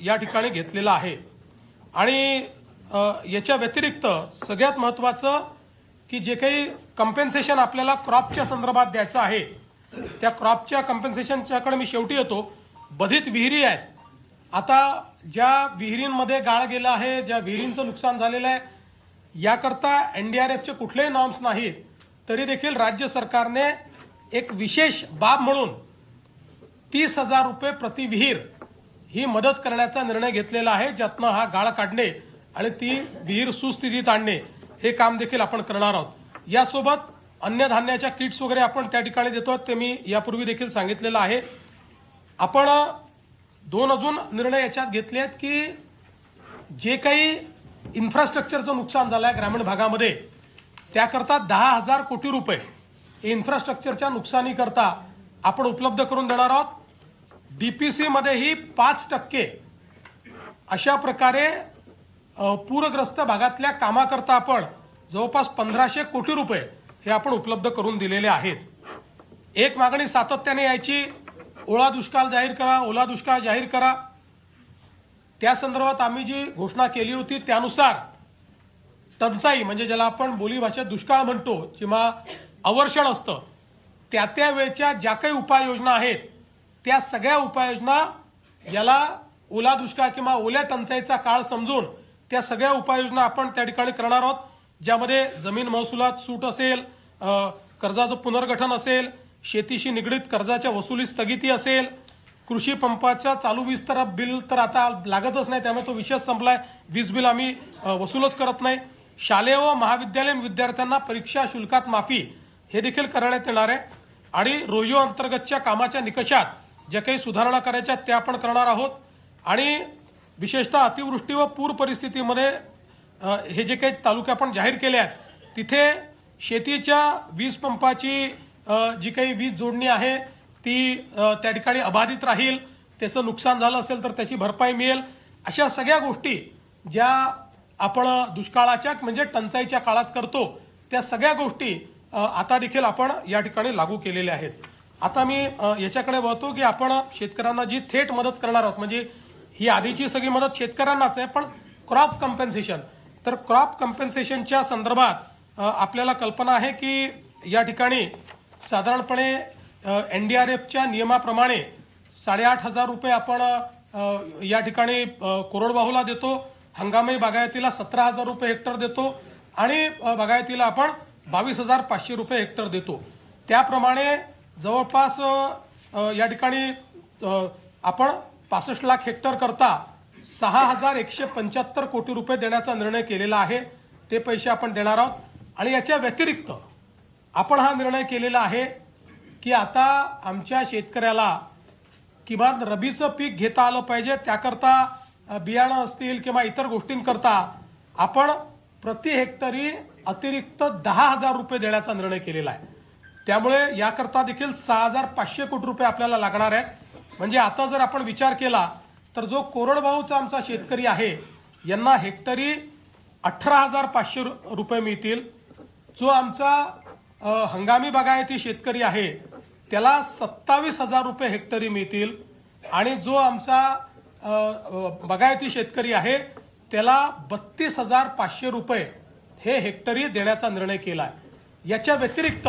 या ठिकाणी घेतलेला आहे. आणि याच्या व्यतिरिक्त सगळ्यात महत्त्वाचं की जे काही कम्पेन्सेशन आपल्याला क्रॉपच्या संदर्भात द्यायचं आहे त्या क्रॉपच्या कम्पेन्सेशनच्याकडे मी शेवटी येतो. बधित विहिरी आहेत. आता ज्या विहिरींमध्ये गाळ गेला आहे ज्या विहिरींचं नुकसान झालेलं आहे याकरता एनडीआरएफचे कुठलेही नॉर्म्स नाहीत. तरी देखील राज्य सरकारने एक विशेष बाब म्हणून तीस हजार रुपये प्रति विहीर ही मदत करण्याचा निर्णय घेतलेला आहे ज्यातनं हा गाळ काढणे आणि ती विहीर सुस्थितीत आणणे हे काम देखील आपण करणार आहोत. यासोबत अन्नधान्याच्या किट्स वगैरे आपण त्या ठिकाणी देतो ते मी यापूर्वी देखील सांगितलेलं आहे. आपण दोन अजून निर्णय याच्यात घेतले आहेत की जे काही इन्फ्रास्ट्रक्चरचं नुकसान झालं आहे ग्रामीण भागामध्ये त्याकरता दहा हजार कोटी रुपये इन्फ्रास्ट्रक्चरच्या नुकसानीकरता आपण उपलब्ध करून देणार आहोत. डीपीसी मध्येही पाच टक्के अशा प्रकारे पूरग्रस्त भागातल्या कामाकरता आपण जवळपास पंधराशे कोटी रुपये हे आपण उपलब्ध करून दिलेले आहेत. एक मागणी सातत्याने यायची ओळा दुष्काळ जाहीर करा ओला दुष्काळ जाहीर करा. त्या संदर्भात आम्ही जी घोषणा केली होती त्यानुसार टंचाई म्हणजे ज्याला आपण बोलीभाषेत दुष्काळ म्हणतो किंवा अवर्षण असतं त्या त्या वेळच्या ज्या काही उपाययोजना आहेत त्या सगळ्या उपाययोजना याला ओला दुष्काळ किंवा ओल्या टंचाईचा काळ समजून त्या सगळ्या उपाययोजना आपण त्या ठिकाणी करणार आहोत. ज्यामध्ये जमीन महसुलात सूट असेल कर्जाचं पुनर्गठन असेल शेतीशी निगडीत कर्जाच्या वसुली स्थगिती असेल कृषी पंपाच्या चालू वीज तर बिल तर आता लागतच नाही त्यामुळे तो विषयच संपलाय. वीज बिल आम्ही वसूलच करत नाही. शालेय व महाविद्यालयीन विद्यार्थ्यांना परीक्षा शुल्कात माफी हे देखील करण्यात येणार आहे. आणि रोयो अंतर्गतच्या कामाच्या निकषात ज्या काही सुधारणा करायच्या त्या आपण करणार आहोत. आणि विशेषतः अतिवृष्टी व पूर परिस्थितीमध्ये हे जे काही तालुके आपण जाहीर केले आहेत तिथे शेतीच्या वीज पंपाची जी काही वीज जोडणी आहे ती त्या ठिकाणी अबाधित राहील. त्याचं नुकसान झालं असेल तर त्याची भरपाई मिळेल. अशा सगळ्या गोष्टी ज्या आपण दुष्काळाच्या म्हणजे टंचाईच्या काळात करतो त्या सगळ्या गोष्टी आता देखील आपण या ठिकाणी लागू केलेल्या आहेत. आता मी याच्याकडे बघतो की आपण शेतकऱ्यांना जी थेट मदत करणार आहोत म्हणजे ही आधीची सगळी मदत शेतकऱ्यांनाच आहे पण क्रॉप कम्पेन्सेशन. तर क्रॉप कम्पेन्सेशनच्या संदर्भात आपल्याला कल्पना आहे की या ठिकाणी साधारणपणे एनडीआरएफच्या नियमाप्रमाणे साडेआठ हजार रुपये आपण या ठिकाणी कोरडवाहूला देतो हंगामी बागायतीला सतरा हजार रुपये हेक्टर देतो आणि बागायतीला आपण बावीस हजार पाचशे रुपये हेक्टर देतो. त्याप्रमाणे जवळपास या ठिकाणी आपण पासष्ट लाख हेक्टर करता सहा हजार एकशे पंच्याहत्तर कोटी रुपये देण्याचा निर्णय केलेला आहे. ते पैसे आपण देणार आहोत. आणि याच्या व्यतिरिक्त आपण हा निर्णय केलेला आहे की आता आमच्या शेतकऱ्याला किमान रबीचं पीक घेता आलं पाहिजे. त्याकरता बियाणं असतील किंवा इतर गोष्टींकरता आपण प्रति हेक्टरी अतिरिक्त दहा हजार रुपये देण्याचा निर्णय केलेला आहे. त्यामुळे याकरता देखील सहा हजार पाचशे कोटी रुपये आपल्याला लागणार आहेत. म्हणजे आता जर आपण विचार केला तर जो कोरडवाहूचा आमचा शेतकरी आहे यांना हेक्टरी अठरा हजार पाचशे रु- रुपये मिळतील. जो आमचा हंगामी बागायती शेतकरी आहे त्याला सत्तावीस हजार रुपये हेक्टरी मिळतील. आणि जो आमचा बागायती शेतकरी आहे त्याला बत्तीस हजार पाचशे रुपये हे हेक्टरी देण्याचा निर्णय केला आहे याच्या व्यतिरिक्त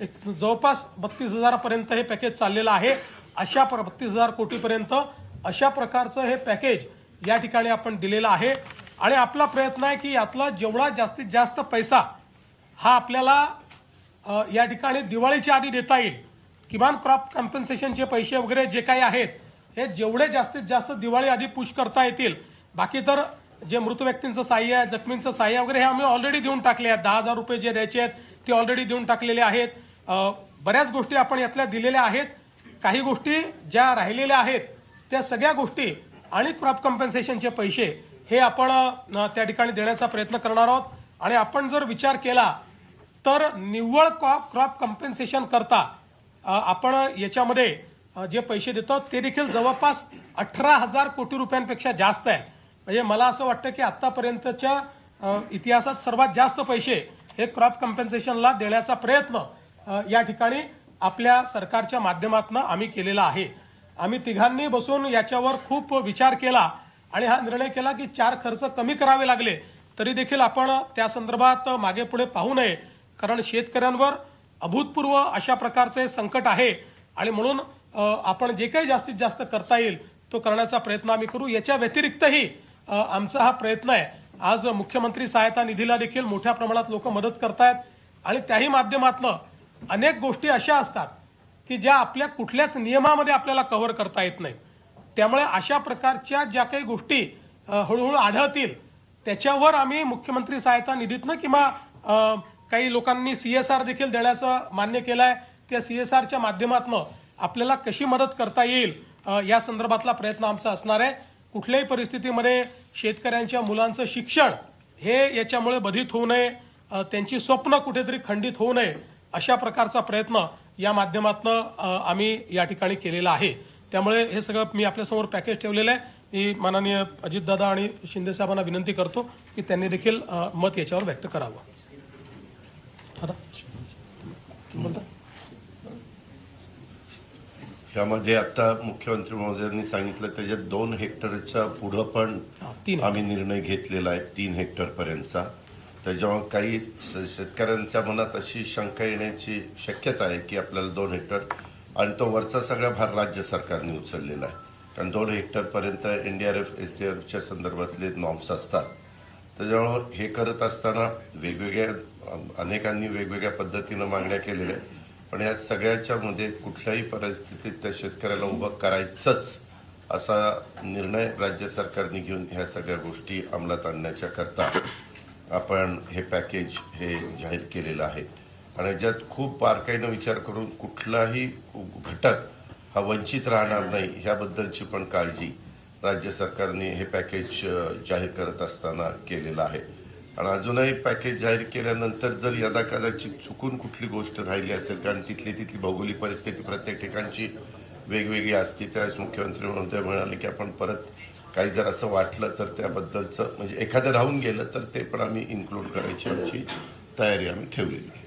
जवळपास बत्तीस हजारापर्यंत हे पॅकेज चाललेलं आहे. अशा बत्तीस हजार कोटीपर्यंत अशा प्रकारचं हे पॅकेज या ठिकाणी आपण दिलेलं आहे. आणि आपला प्रयत्न आहे की यातला जेवढा जास्तीत जास्त पैसा हा आपल्याला या ठिकाणी दिवाळीच्या आधी देता येईल किमान क्रॉप कॉम्पन्सेशनचे पैसे वगैरे जे काही आहेत हे जेवढे जास्तीत जास्त दिवाळी आधी पुश करता येतील. बाकी तर जे मृत व्यक्तींचं सहाय्य आहे जखमींचं सहाय्य वगैरे हे आम्ही ऑलरेडी देऊन टाकले आहेत. दहा हजार रुपये जे द्यायचे आहेत ते ऑलरेडी देऊन टाकलेले आहेत. बऱ्याच गोष्टी आपण यातल्या दिलेल्या आहेत. काही गोष्टी ज्या राहिलेल्या आहेत त्या सगळ्या गोष्टी आणि क्रॉप कॉम्पन्सेशनचे पैसे हे आपण त्या ठिकाणी देण्याचा प्रयत्न करणार आहोत. आणि आपण जर विचार केला तर निव्वळ क्रॉप क्रॉप कम्पेन्सेशन करता आपण याच्यामध्ये जे पैसे देतो ते देखील जवळपास अठरा हजार कोटी रुपयांपेक्षा जास्त आहे. म्हणजे मला असं वाटतं की आतापर्यंतच्या इतिहासात सर्वात जास्त पैसे हे क्रॉप कॉम्पन्सेशनला देण्याचा प्रयत्न या ठिकाणी आपल्या सरकारच्या माध्यमातून आम्ही केलेला आहे. आम्ही तिघांनी बसून याच्यावर खूप विचार केला आणि हा निर्णय केला की चार खर्च कमी करावे लागले तरी देखील आपण त्या संदर्भात मागे पुढे पाहू नये. कारण शेतकऱ्यांवर अभूतपूर्व अशा प्रकारचे संकट आहे आणि म्हणून आपण जे काही जास्तीत जास्त करता येईल तो करण्याचा प्रयत्न आम्ही करू. याच्या व्यतिरिक्तही आमचा हा प्रयत्न आहे. आज मुख्यमंत्री सहायता निधीला देखील मोठ्या प्रमाणात लोक मदत करतायत आणि त्याही माध्यमातनं अनेक गोष्टी अशा असतात की ज्या आपल्या कुठल्याच नियमामध्ये आपल्याला कव्हर करता येत नाही त्यामुळे अशा प्रकारच्या ज्या काही गोष्टी हळूहळू आढळतील त्याच्यावर आम्ही मुख्यमंत्री सहायता निधीतनं किंवा काही लोकांनी सीएसआर देखील देण्याचं मान्य केलं आहे त्या सीएसआरच्या माध्यमातून आपल्याला कशी मदत करता येईल या संदर्भातला प्रयत्न आमचा असणार आहे. कुठल्याही परिस्थितीमध्ये शेतकऱ्यांच्या मुलांचं शिक्षण हे याच्यामुळे बधित होऊ नये त्यांची स्वप्न कुठेतरी खंडित होऊ नये अशा प्रकारचा प्रयत्न या माध्यमातून आम्ही या ठिकाणी केलेला आहे. त्यामुळे हे सगळं मी आपल्यासमोर पॅकेज ठेवलेलं आहे. मी माननीय अजितदादा आणि शिंदे साहेबांना विनंती करतो की त्यांनी देखील मत याच्यावर व्यक्त करावं. आता? यामध्ये आता मुख्यमंत्री महोदयांनी सांगितलं त्याच्यात दोन हेक्टरच्या पुढं पण तीन आम्ही निर्णय घेतलेला आहे तीन हेक्टर पर्यंतचा त्याच्यामुळे काही शेतकऱ्यांच्या मनात अशी शंका येण्याची शक्यता आहे की आपल्याला दोन हेक्टर आणि तो वरचा सगळा भार राज्य सरकारने उचललेला आहे. कारण दोन हेक्टरपर्यंत N D R F S D R एफच्या संदर्भातले नॉर्म्स असतात. त्याच्यामुळं हे करत असताना वेगवेगळ्या अनेकांनी वेगवेगळ्या पद्धतीनं मागण्या केलेल्या आहेत. पण या सगळ्याच्या मध्ये कुठल्याही परिस्थितीत त्या शेतकऱ्याला उभं करायचंच असा निर्णय राज्य सरकारने घेऊन ह्या सगळ्या गोष्टी अंमलात आणण्याच्या करता आपण हे पॅकेज हे जाहीर केलेलं आहे. आणि ज्यात खूप बारकाईनं विचार करून कुठलाही घटक हा वंचित राहणार नाही ह्याबद्दलची पण काळजी राज्य सरकारने हे पॅकेज जाहीर करत असताना केलेलं आहे. आणि अजूनही पॅकेज जाहीर केल्यानंतर जर यदा कदाचित चुकून कुठली गोष्ट राहिली असेल कारण तिथली तिथली भौगोलिक परिस्थिती प्रत्येक ठिकाणची वेगवेगळी असते त्यावेळेस मुख्यमंत्री महोदय म्हणाले की आपण परत काही जर असं वाटलं तर त्याबद्दलचं म्हणजे एखादं राहून गेलं तर ते पण आम्ही इन्क्लूड करायची आमची तयारी आम्ही ठेवलेली आहे.